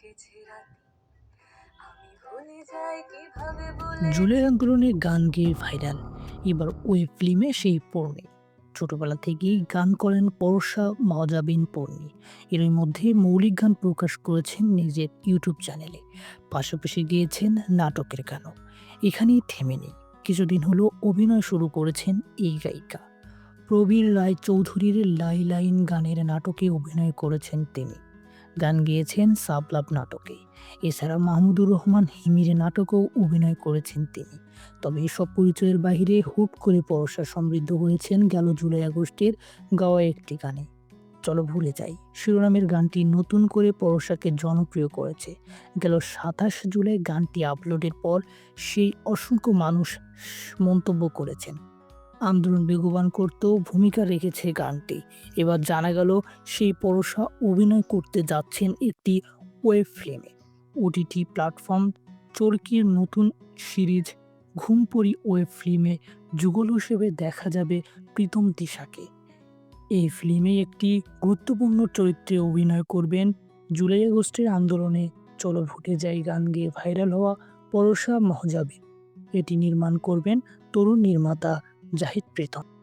কেটেছে রাত। আমি ভুলে যাই কীভাবে বলে জুলাই আন্দোলনে গান গেয়ে ভাইরাল এবার ওই ফিল্মে সেই পূর্ণি ছোটবেলা থেকেই গান করেন পরশা মজাবিন পূর্ণি এর মধ্যে মৌলিক গান প্রকাশ করেছেন নিজের ইউটিউব চ্যানেলে পাশাপাশি গিয়েছেন নাটকের গানও। এখানেই থেমে নেই। কিছুদিন হলো অভিনয় শুরু করেছেন এই গায়িকা। প্রবীর রায় চৌধুরীর লাই লাইন গানের নাটকে অভিনয় করেছেন তিনি। গান গেয়েছেন সাবলাভ নাটকে। এছাড়া মাহমুদুর রহমান হিমিরে নাটকেও অভিনয় করেছেন তিনি। তবে এসব পরিচয়ের বাহিরে হুট করে পরশা সমৃদ্ধ হয়েছেন গেল জুলাই আগস্টের গাওয়া একটি গানে। চলো ভুলে যাই, শিরোনামের গানটি নতুন করে পরশাকে জনপ্রিয় করেছে। গেল সাতাশ জুলাই গানটি আপলোডের পর সেই অসংখ্য মানুষ মন্তব্য করেছেন। আন্দোলন বেগবান করতেও ভূমিকা রেখেছে গানটি। এবার জানা গেল সেই পরশা অভিনয় করতে যাচ্ছেন একটি ওয়েব ফিল্মে। ওটিটি প্ল্যাটফর্ম চরকির নতুন সিরিজ ঘুমপড়ি ওয়েব ফিল্মে যুগল হিসেবে দেখা যাবে প্রীতম তিশাকে। এই ফিল্মে একটি গুরুত্বপূর্ণ চরিত্রে অভিনয় করবেন। জুলাই আগস্টের আন্দোলনে চলো ভুটে যাই গান গেয়ে ভাইরাল হওয়া পরশা মহজাবি এটি নির্মাণ করবেন তরুণ নির্মাতা জাহিদ প্রীতম